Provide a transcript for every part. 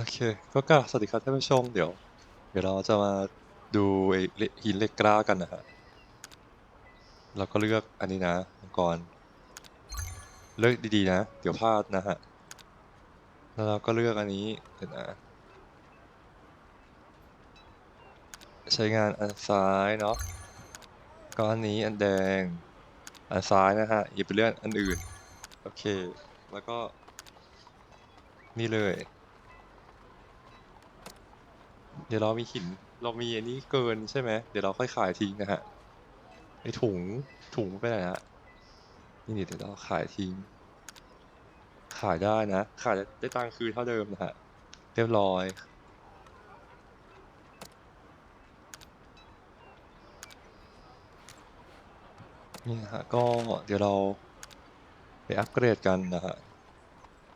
โอเค ก็กราบสวัสดีครับท่านผู้ชม เดี๋ยว เดี๋ยวเราจะมาดูไอ้เลหินเหล็กกล้ากันนะฮะเราก็เลือกอันนี้นะมังกรเลือกดีๆนะ เดี๋ยวพลาดนะฮะ แล้วเราก็เลือกอันนี้เดี๋ยวนะ ใช้งานอันซ้ายเนาะ ก็อันนี้อันแดง อันซ้ายนะฮะ อย่าไปเลือกอันอื่น โอเค แล้วก็นี่เลย เดี๋ยวเรามีหิน เรามีอันนี้เกินใช่ไหม เดี๋ยวเราค่อยขายทิ้งนะฮะ ไอถุง ถุงไปไหนฮะ นี่เดี๋ยวเราขายทิ้ง ขายได้นะ ขายได้ตังค์คืนเท่าเดิมนะฮะ เรียบร้อยนี่ฮะก็เดี๋ยวเราไปอัปเกรดกันนะฮะ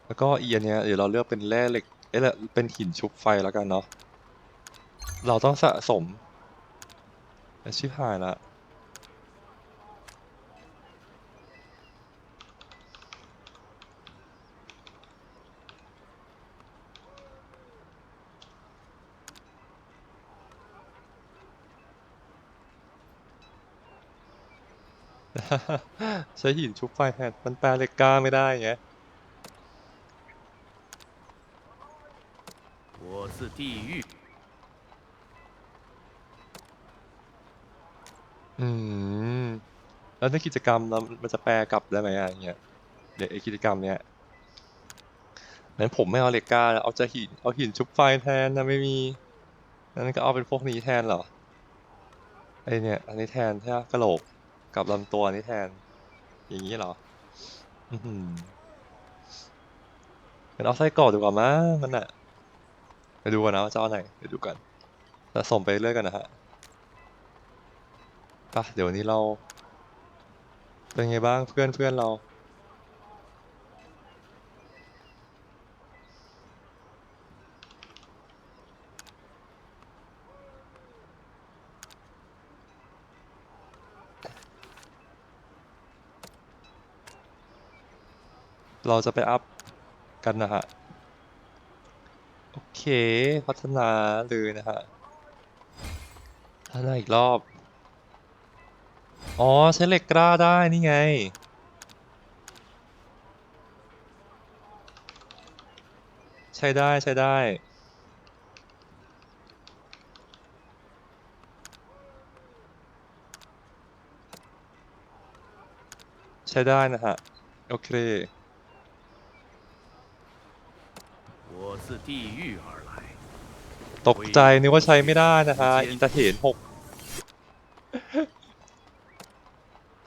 แล้วก็เอีอันเนี้ยเดี๋ยวเราเลือกเป็นแร่เหล็ก เอ้ยเป็นหินชุบไฟแล้วกันเนาะ เราต้องสะสมชิบหายละ ใช้หินชุบไฟแทนมันแปลเหล็กกล้าไม่ได้ไง 我自地狱， อืม แล้วในกิจกรรมเรามันจะแปลกลับได้ไหมอะอย่างเงี้ยเดี๋ยวไอ้กิจกรรมเนี้ยงั้นผมไม่เอาเหล็กกล้าแล้วเอาจะหินเอาหินชุบไฟแทนนะไม่มีงั้นก็เอาเป็นพวกนี้แทนเหรอไอเนี่ย อันนี้แทนใช่ไหมกะโหลกกับลำตัวนี้แทน อย่างนี้เหรอ อือหืองั้นเอาไส้กรอกดีกว่ามั้งมันอะไปดูกันนะว่าจะเอาไหนเดี๋ยวดูกันสะสมไปเรื่อยกันนะฮะ ปะเดี๋ยวนี้เรา เป็นไงบ้างเพื่อนเพื่อนเรา เราจะไปอัพกันนะฮะ โอเค พัฒนาเลยนะฮะพัฒนาอีกรอบ อ๋อใช้เหล็กกล้าได้นี่ไง ใช้ได้ใช้ได้ ใช้ได้นะฮะ โอเคตกใจนึกว่าใช้ไม่ได้นะฮะอินเตอร์เทนหก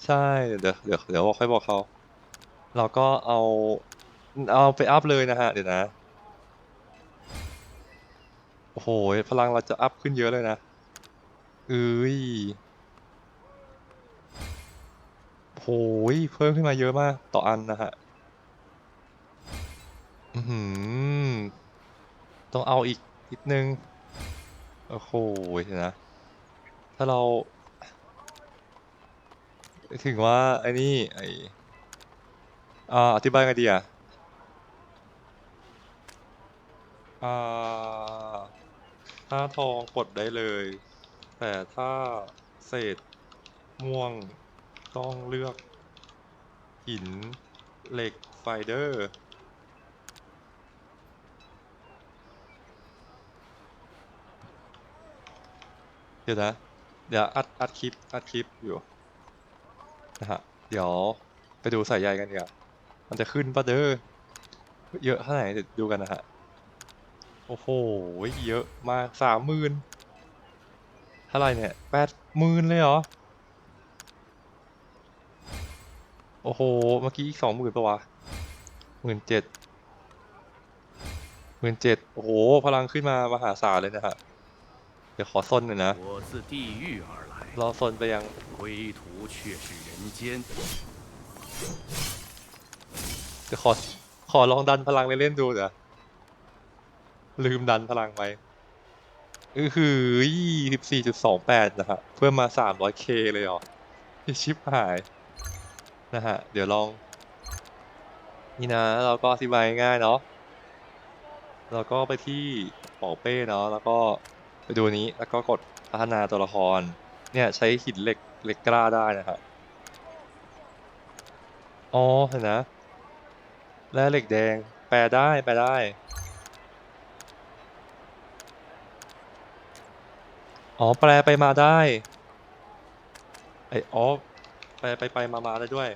ใช่ เดี๋ยวเดี๋ยวเดี๋ยวค่อยบอกเขา เราก็เอาเอาไปอัพเลยนะฮะ เดี๋ยวนะ โอ้โห พลังเราจะอัพขึ้นเยอะเลยนะเอ้ยโอ้โหเพิ่มขึ้นมาเยอะมาก ต่ออันนะฮะ อือหือต้องเอาอีกนิดนึง โอ้โหเดี๋ยวนะ ถ้าเรา ถึงว่าไอ้นี่ไออ่าอธิบายไงดีอะอ่าถ้าทองกดได้เลย แต่ถ้าเศษม่วงต้องเลือกหินเหล็กไฟเดอร์ เดี๋ยวนะ เดี๋ยวอัดอัดคลิปอัดคลิปอยู่ นะฮะ เดี๋ยวไปดูสายใยกันดีกว่ามันจะขึ้นปะเด้อ เยอะเท่าไหร่เดี๋ยวดูกันนะฮะ โอ้โห เยอะมากสามหมื่นเท่าไรเนี่ยแปดหมื่นเลยเหรอ โอ้โห เมื่อกี้อีกสองหมื่นปะวะหมื่นเจ็ดหมื่นเจ็ดโอ้โห พลังขึ้นมามหาศาลเลยนะฮะ เดี๋ยวขอส้นหน่อยนะ รอซนไปยัง 归途却是人间。 เดี๋ยวขอขอลองดันพลังเล่นๆดูเดี๋ยวลืมดันพลังไปเออคือสิบสี่จุดสองแปดนะฮะเพิ่มมาสามร้อยเคเลยเหรอที่ชิปหาย นะฮะ เดี๋ยวลอง นี่นะ เราก็อธิบายง่ายๆเนาะ แล้วก็ไปที่เป่าเป้เนาะแล้วก็ไปดูนี้แล้วก็กดพัฒนาตัวละคร เนี่ยใช้หินเหล็กเหล็กกล้าได้นะครับ อ๋อเห็นนะ และเหล็กแดง แปลได้ แปลได้ อ๋อ แปลไปมาได้ ไออ๋อ แปลไปไปมามาได้ด้วย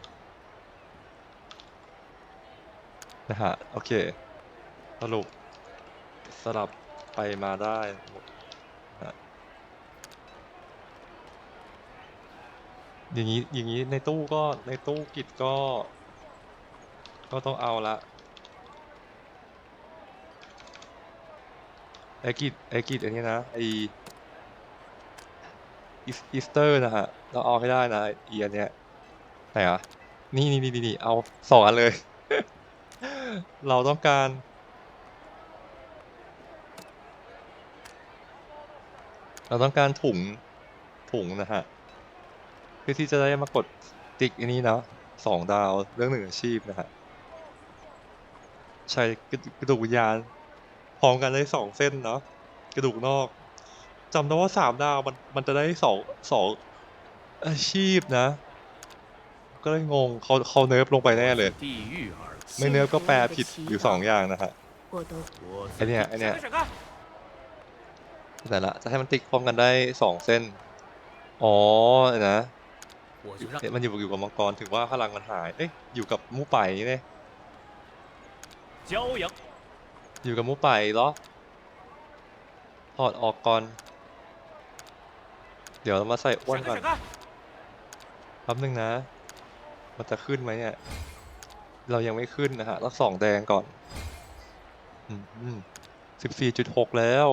นะฮะ โอเค สรุปสลับไปมาได้นะฮะ อย่างนี้อย่างนี้ในตู้ก็ในตู้กิจก็ ก็ต้องเอาละไอกิจไอกิจอันนี้นะไออีสอีสเตอร์นะฮะเราเอาให้ได้นะอีอันเนี้ยไหนอะนี่นี่นี่นี่เอาสองอันเลย เราต้องการเราต้องการถุงถุงนะฮะ พื่อที่จะได้มากดติ๊กอันนี้นะสองดาวเรื่องหนึ่งอาชีพนะฮะใช้กระดูกวิญญาณพร้อมกันได้สองเส้นเนาะกระดูกนอกจำได้ว่าสามดาวมันมันจะได้สองสองอาชีพนะ ก็เลยงงเขาเขาเนิร์ฟลงไปแน่เลย ไม่เนิร์ฟก็แปลผิดอยู่สองอย่างนะฮะไอเนี้ยไอเนี้ยแต่ละจะให้มันติ๊กพร้อมกันได้สองเส้น อ๋อนะ หัวสุนัมันอยู่อยู่กับมังกรถือว่าพลังมันหาย เอ้ยอยู่กับมูไปนี่เลยอยู่กับมูไปเหรอถอดออกก่อน เดี๋ยวเรามาใส่อ้วนก่อนแป๊บนึงนะ มันจะขึ้นไหมเนี่ย เรายังไม่ขึ้นนะฮะรักสองแดงก่อนสิบสี่จุดหกแล้ว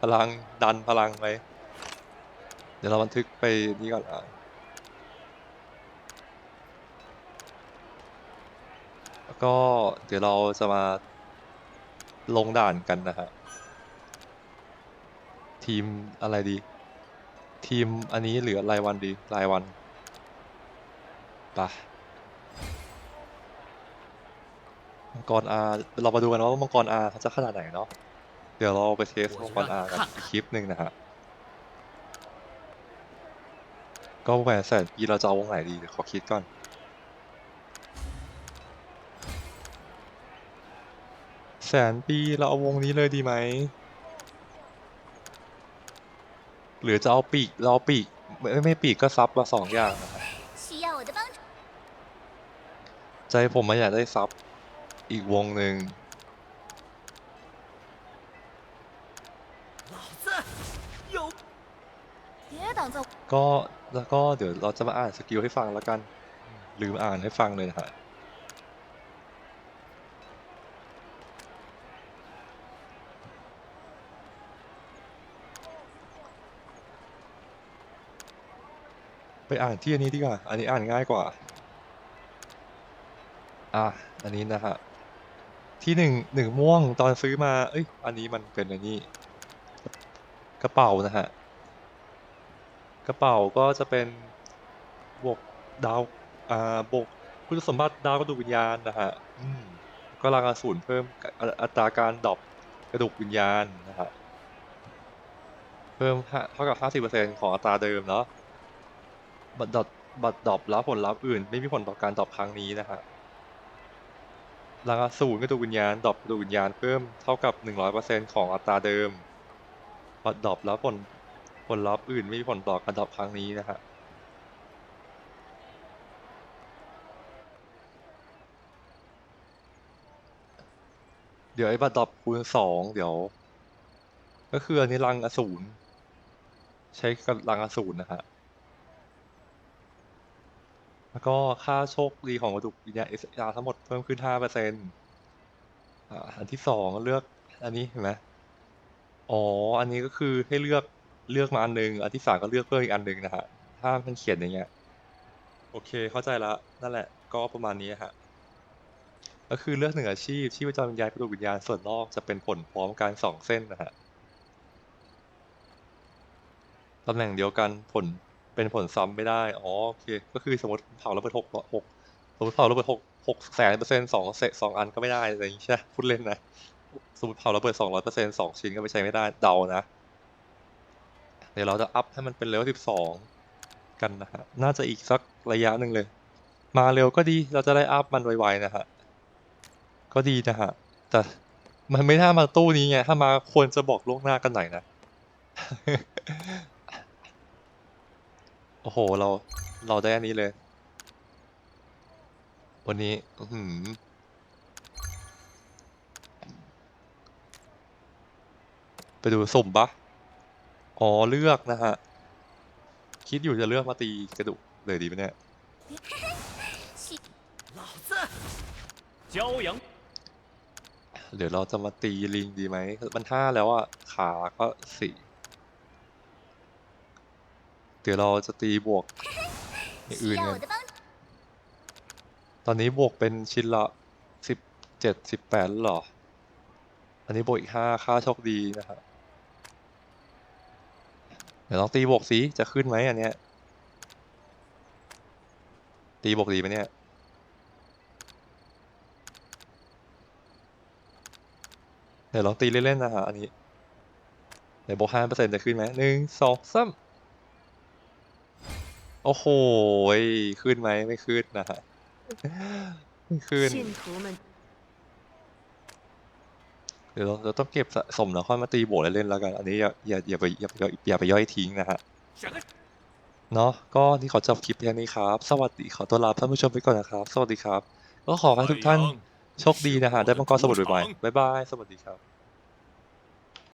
พลังดันพลังไป เดี๋ยวเราบันทึกไปนี่ก่อนอะ ก็เดี๋ยวเราจะมาลงด่านกันนะฮะทีมอะไรดี ทีมอันนี้หรือรายวันดีรายวันไปะมังกรอาเรามาดูกันว่ามังกรอาเขาจะขนาดไหนเนาะเดี๋ยวเราไปเทสมังกรอากันอีกคลิปหนึ่งนะฮะก็แหวนแสนปีเราจะเอาวงไหนดีเดี๋ยวขอคิดก่อน แสนปีเราเอาวงนี้เลยดีไหมหรือจะเอาปีกเราปีกไม่ไม่ปีกก็ซับมาสองอย่างใจผมมัอยากได้ซับอีกวงหนึ่งก็แล้วก็เดี๋ยวเราจะมาอ่านสกิลให้ฟังแล้วกัน ลืมอ่านให้ฟังเลยนะครับ ไปอ่านที่อันนี้ดีกว่า อันนี้อ่านง่ายกว่า อะ อันนี้นะฮะ ที่หนึ่งหนึ่งม่วงตอนซื้อมา เอ้ย อันนี้มันเป็นอันนี้ กระเป๋านะฮะ กระเป๋าก็จะเป็นบวกดาว อ่า บวกคุณสมบัติดาวกระดูกวิญญาณนะฮะ อืมก็ราคาศูนเพิ่มอัอัตราการดรอปกระดูกวิญญาณนะฮะ เพิ่มเท่ากับห้าสิบเปอร์เซ็นของอัตราเดิมเนาะ บัตรดอปบัตรดอปแล้วผลลัพธ์อื่น ไม่มีผลต่อการดอปครั้งนี้นะฮะราคาศูนย์กระดูกวิญญาณดอปกระดูกวิญญาณเพิ่มเท่ากับหนึ่งร้อยเปอร์เซ็นของอัตราเดิมบัตรดอปแล้วผลผลลัพธ์อื่นไม่มีผลต่อการดอปครั้งนี้นะฮะเดี๋ยวไอ้บัตรดอปคูณสองเดี๋ยว ก็คืออันนี้รังอสูรใช้กับรังอสูรนะฮะ แล้วก็ค่าโชคดีของกระดูกวิญญาณ SR ทั้งหมดเพิ่มขึ้น5%อ่าอันที่สองเลือกอันนี้เห็นไหมอ๋อ อันนี้ก็คือให้เลือกเลือกมาอันหนึ่งอันที่สามก็เลือกเพิ่มอีกอันหนึ่งนะฮะ ถ้ามันเขียนอย่างเงี้ย โอเค เข้าใจแล้วนั่นแหละ ก็ประมาณนี้ฮะ ก็คือเลือกหนึ่งอาชีพชีพจรวิญญาณกระดูกวิญญาณส่วนนอกจะเป็นผลพร้อมกันสองเส้นนะฮะตำแหน่งเดียวกันผล เป็นผลซ้ำไม่ได้ อ๋อโอเค ก็คือสมมติเผาระเบิดหกหกสมมติเผาระเบิดหกหกแสนเปอร์เซ็นต์สองเศษสองอันก็ไม่ได้อะไรอย่างงี้ใช่พูดเล่นนะ สมมติเผาระเบิดสองร้อยเปอร์เซ็นต์สองชิ้นก็ไปใช้ไม่ได้เดานะ เดี๋ยวเราจะอัพให้มันเป็นเลเวลสิบสองกันนะฮะ น่าจะอีกสักระยะหนึ่งเลย มาเร็วก็ดี เราจะได้อัพมันไวๆนะฮะ ก็ดีนะฮะ แต่มันไม่น่ามาตู้นี้ไง ถ้ามาควรจะบอกล่วงหน้ากันหน่อยนะ โอ้โห เรา เราได้อันนี้เลย วันนี้ อืมไปดูสุ่มปะอ๋อ เลือกนะฮะ คิดอยู่จะเลือกมาตีกระดูกเลยดีไหมเนี่ยเดี๋ยวเราจะมาตีลิงดีไหม มันห้าแล้วอะขาก็สี่ ดี๋ยวเราจะตีบวกอย่อื่นกันตอนนี้บวกเป็นชิ้นละสิบเจ็ดสิบแปดหรอ อันนี้บวกอีกห้าค่าโชคดีนะครับเดี๋ยวลองตีบวกสิจะขึ้นไหมอันเนี้ย ตีบวกดีไหมเนี่ยเดี๋ยวลองตีเล่นๆนะฮะอันนี้เดี๋ยวบวกห้าเปอร์เซ็นต์จะขึ้นไหมหนึ่งสองสาม โอ้โหขึ้นไหมไม่ขึ้นนะฮะไม่ขึ้นเดี๋ยวเราต้องเก็บสะสมแล้วค่อยมาตีโบล้วเล่นแล้วกัน อันนี้อย่าอย่าอย่าไปอย่าอย่อย่าไปย่อยทิ้งนะฮะเนาะก็นี่ขอจบคลิปแค่นี้ครับ สวัสดีขอตัวลาท่านผู้ชมไปก่อนนะครับ สวัสดีครับ ก็ขอให้ทุกท่านโชคดีนะฮะได้มังกรสมบูรณ์ใหม่ๆบ๊ายบาย สวัสดีครับ